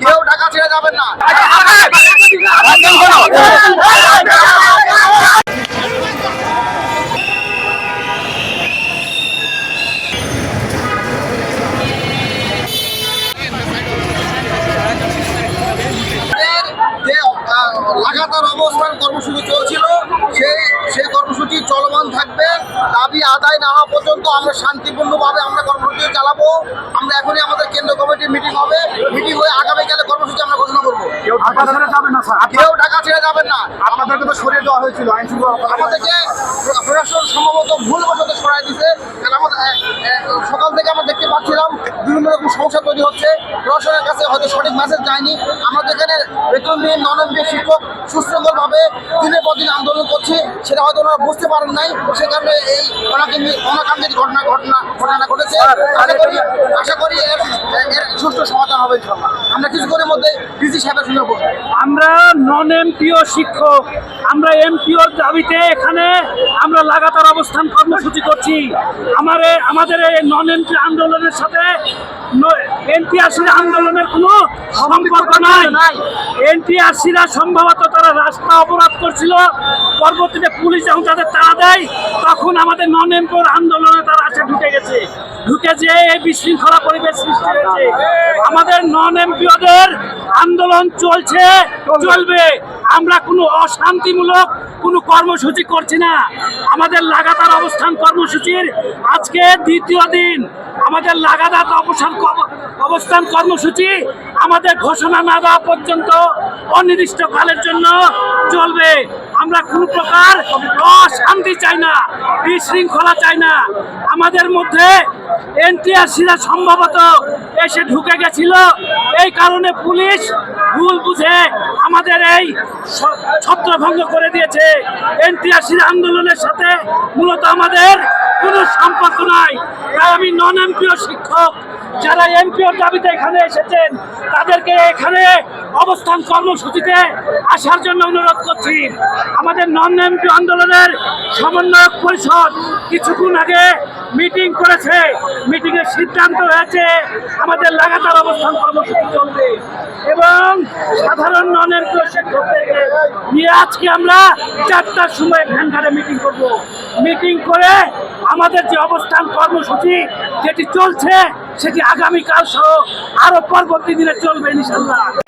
কেউ ঢাকা ছেড়ে যাবেন না থাকবে। দাবি আদায় না হওয়া পর্যন্ত আমরা শান্তিপূর্ণভাবে আমরা কর্মসূচি চালাবো। আমরা এখনই আমাদের কেন্দ্র কমিটির মিটিং হবে। মিটিং হয়ে আগামীকালে কর্মসূচি আমরা ঘোষণা করব। কেউ ঢাকা ছেড়ে যাবেন না স্যার? কেউ ঢাকা ছেড়ে যাবেন না। আপনাদেরকে তো সরিয়ে দেওয়া হয়েছিল আমাদেরকে প্রশাসন সম্ভবত ভুলবশত সরাই দিছে কারণ আমাদের সকাল থেকে আমরা দেখতে পাচ্ছিলাম বিভিন্ন রকম সমস্যা তৈরি হচ্ছে। প্রশাসনের কাছে হয়তো সঠিক মেসেজ যায়নি। আমাদের এখানে বেতনবিহীন ননবিহীন শিক্ষক সুশৃঙ্খলভাবে দিনের পর দিন আন্দোলন করছি। সেটা হয়তো ওনারা বুঝতে পারেন নাই। সে কারণে এই অনাকাঙ্ক্ষিত অনাকাঙ্ক্ষিত ঘটনা ঘটনা ঘটনা ঘটেছে। আশা করি আশা করি এর এর সুষ্ঠু সমাধান হবে আমরা কিছুক্ষণের মধ্যে ডিসি সাহেবের সঙ্গে আমরা নন এমপিও শিক্ষক। আমরা এমপিওর দাবিতে এখানে আমরা লাগাতার অবস্থান কর্মসূচি করছি। আমার আমাদের এই নন এমপি আন্দোলনের সাথে এনটিআরসির আন্দোলনের কোনো সম্পর্ক নাই। এনটিআরসিরা সম্ভবত তারা রাস্তা অবরোধ করছিল। পরবর্তীতে পুলিশ যখন তাদের তাড়া দেয়, তখন আমাদের নন এমপিওর আন্দোলনে তারা আসে ঢুকে গেছে। ঢুকে যে এই বিশৃঙ্খলা পরিবেশ সৃষ্টি হয়েছে। আমাদের নন এমপিওদের আন্দোলন চলছে, চলবে। আমরা কোনো অশান্তিমূলক কোনো কর্মসূচি করছি না। আমাদের লাগাতার অবস্থান কর্মসূচির আজকে দ্বিতীয় দিন। আমাদের লাগাতার অবস্থান কর্ম- অবস্থান কর্মসূচি আমাদের ঘোষণা না দেওয়া পর্যন্ত অনির্দিষ্টকালের জন্য চলবে। আমরা কোনো প্রকার অশান্তি চাই না, বিশৃঙ্খলা চাই না। আমাদের মধ্যে এনটিআরসিরা সম্ভবত এসে ঢুকে গেছিল। এই কারণে পুলিশ ভুল বুঝে আমাদের এই ছত্রভঙ্গ করে দিয়েছে। এনটিআরসির আন্দোলনের সাথে মূলত আমাদের কোনো সম্পর্ক নাই। তাই আমি নন এমপিও শিক্ষক যারা এমপিওর দাবিতে এখানে এসেছেন, তাদেরকে এখানে অবস্থান কর্মসূচিতে আসার জন্য অনুরোধ করছি। আমাদের নন এমপি আন্দোলনের সমন্বয়ক পরিষদ কিছুক্ষণ আগে মিটিং করেছে। মিটিংয়ের সিদ্ধান্ত হয়েছে আমাদের লাগাতার অবস্থান কর্মসূচি চলবে এবং সাধারণ নন এমপিও শিক্ষকদেরকে নিয়ে আজকে আমরা চারটার সময় ভ্যানঘাটে মিটিং করব। মিটিং করে আমাদের যে অবস্থান কর্মসূচি যেটি চলছে সেটি আগামীকাল সহ আরও পরবর্তী দিনে চলবে ইনশাল্লাহ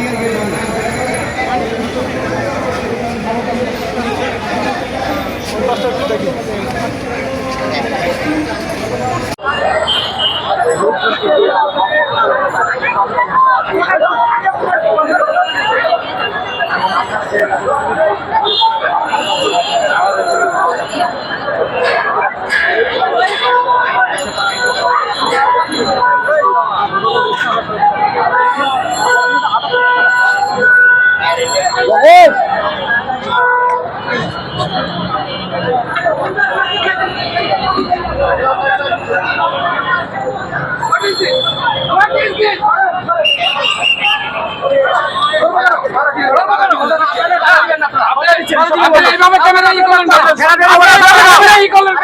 এইভাবে ক্যামেরা ই করেন না। ক্যামেরা ই করেন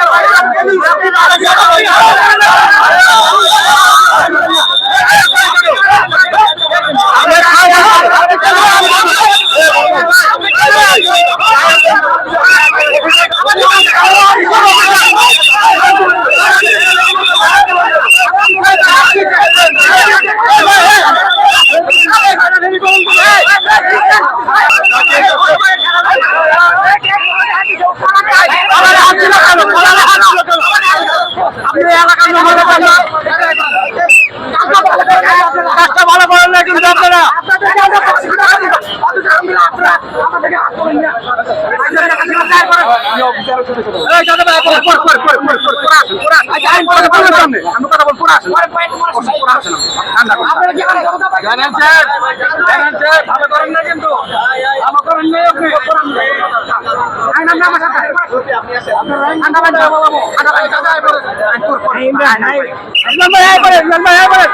ইমরান ভাই ইমরান ভাই